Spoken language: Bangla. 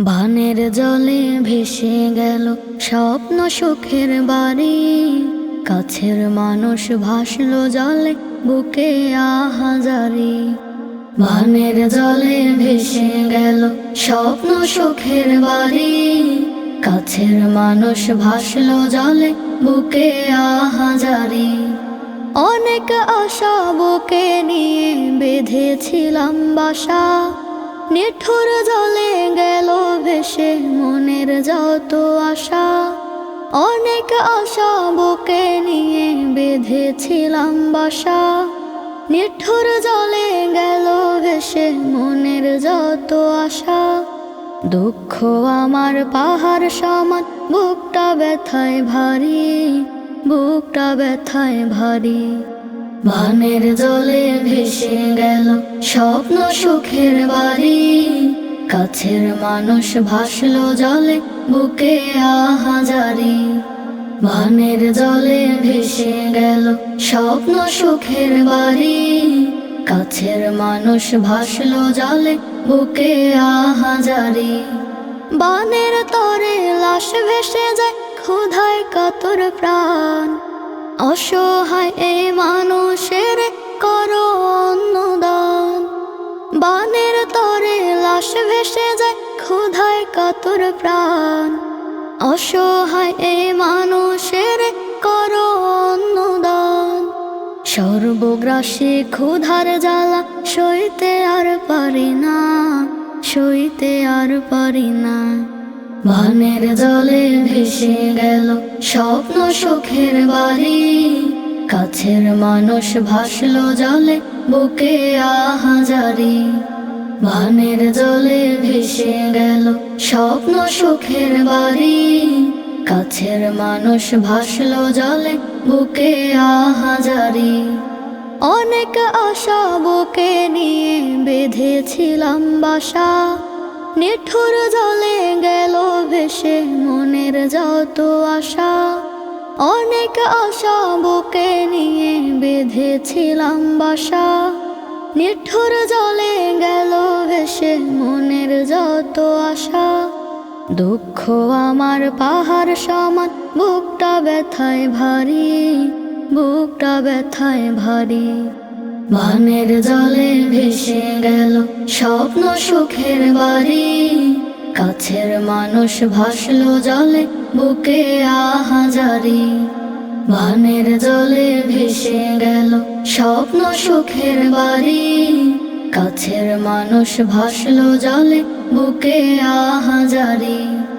বানের জলে ভেসে গেল স্বপ্ন সুখের বাড়ি। কাছের মানুষ ভাসলো জলে, বুকে আহাজারি। বানের জলে ভেসে গেল স্বপ্ন সুখের বাড়ি। কাছের মানুষ ভাসলো জলে, বুকে আহাজারি। অনেক আশা বুকে নিয়ে বেঁধেছিলাম বাসা। নিঠুর জলে গেল ভেসে মনের যত আশা, অনেক আশা বুকে নিয়ে বেঁধেছিলাম বাসা। নিঠুর জলে গেল ভেসে মনের যত আশা। দুঃখ আমার পাহাড় সমান, বুকটা ব্যথায় ভারী, বুকটা ব্যথায় ভারী। বানের জলে ভেসে গেল স্বপ্ন সুখের বাড়ি। কাছের মানুষ ভাসলো জলে, বুকে আহাজারি। বানের জলে ভেসে গেল স্বপ্ন সুখের বাড়ি। কাছের মানুষ ভাসলো জলে, বুকে আহাজারি। বানের তরে লাশ ভেসে যায় ক্ষুধায় কাতর প্রাণ। অসহায় এই মানুষের করো অন্নদান। বানের তরে ভেসে যায় ক্ষুধায় কাতর প্রাণ। অসহায় এ মানুষের করো অন্নদান সর্বগ্রাসী ক্ষুধার জ্বালা সইতে আর পারি না, সইতে আর পারি না। বানের জলে ভেসে গেল স্বপ্ন সুখের বাড়ি। কাছের মানুষ ভাসলো জলে বুকে আহাজারি। বানের জলে ভেসে গেল স্বপ্ন সুখের বাড়ি। কাছের মানুষ ভাসল জলে, বুকে আহাজারি। অনেক আশা বুকে নিয়ে বেঁধেছিলাম বাসা। নিঠুর জলে গেল ভেসে মনের যত আশা। অনেক আশা বুকে নিয়ে বেঁধেছিলাম বাসা। নিঠুর জলে গেল ভেসে মনের যত আশা। দুঃখ আমার পাহাড় সমান, বুকটা ব্যথায় ভারী, বুকটা ব্যথায় ভারী। বানের জলে ভেসে গেল স্বপ্ন সুখের বাড়ি। কাছের মানুষ ভাসলো জলে বুকে আহাজারি বানের জলে ভেসে গেল স্বপ্ন সুখের বাড়ি। কাছের মানুষ ভাসল জলে বুকে আহাজারি।